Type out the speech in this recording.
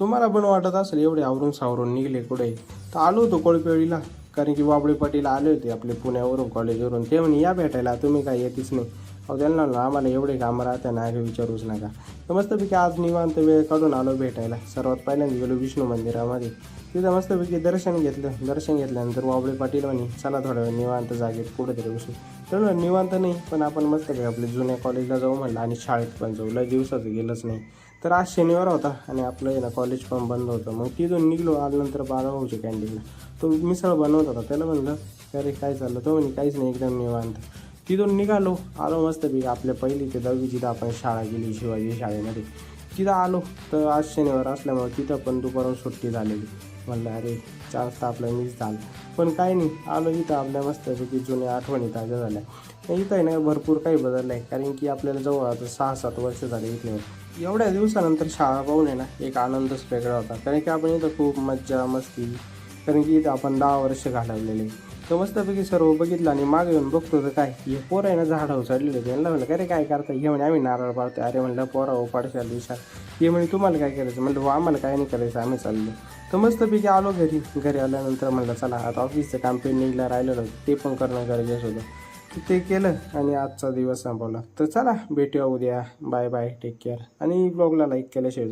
तुम्हाला पण वाटत असेल एवढे आवरून सावरून निघले कुठे? तर आलो होतो कोळपेळीला कारण की बाबळे पाटील आले होते आपले पुण्यावरून कॉलेजवरून ते म्हणे या भेटायला तुम्ही काय येतेच नाही. अहो त्यांना म्हणलं आम्हाला एवढे कामं राहते ना काही विचारूच नका. तर मस्तपैकी आज निवांत वेळ काढून आलो भेटायला. सर्वात पहिल्यांदा गेलो विष्णू मंदिरामध्ये. तिथं मस्तपैकी दर्शन घेतलं. दर्शन घेतल्यानंतर बाबळे पाटील म्हणे चला थोड्या वेळ निवांत जागेत कुठेतरी बसू. तर निवांत नाही पण आपण मस्तपैकी आपल्या जुन्या कॉलेजला जाऊ म्हणलं आणि शाळेत पण जाऊ. लय दिवसाचं गेलंच नाही. तर आज शनिवार होता आणि आपलं आहे ना कॉलेज पण बंद होतं. मग तिथून निघलो. आल्यानंतर बारा भाऊच्या कॅन्टीनला तो मिसळ बनवत होता. त्याला म्हणलं अरे काय चाललं? तो म्हणे काहीच नाही एकदम निवांत. तिथून निघालो. आलो मस्तपैकी आपल्या पहिली ते दहावी जिथं आपण शाळा गेली शिवाजी शाळेमध्ये. तिथं आलो. तर आज शनिवार असल्यामुळे तिथं पण दुपारून सुट्टी झालेली. म्हणलं अरे चान्स तर आपला मिस झाला. पण काही नाही. आलो इथं आपल्या मस्तपैकी जुन्या आठवणी ताज्या झाल्या. इथं आहे ना भरपूर काही बदललं आहे. कारण की आपल्याला जवळ आता सहा सात वर्ष झाले इथे एवढ्या दिवसानंतर शाळा पाहून आहे ना एक आनंदच वेगळा होता. कारण की आपण इथं खूप मज्जा मस्ती कारण की इथं आपण दहा वर्ष घालवलेले. तर मस्तपैकी सर्व बघितलं आणि मागे येऊन बघतो तर काय हे पोर आहे ना झाडावर चढलेलं त्यांना म्हणलं अरे काय करता हे म्हणे आम्ही नारळ पाडतो अरे म्हणलं पोरा हो पाडशाल हे म्हणे तुम्हाला काय करायचं? म्हणलं "हो, आम्हाला काय नाही करायचं आम्ही चाललो. तर मस्तपैकी आलो घरी. घरी आल्यानंतर म्हणलं चला आता ऑफिसचं काम पेंडिंगला राहिलेलं ते पण करणं गरजेचं होतं. ते केलं आणि आजचा दिवस संपवला. तर चला भेटूया उद्या. बाय बाय टेक केअर आणि ब्लॉगला लाईक केल्याशिवाय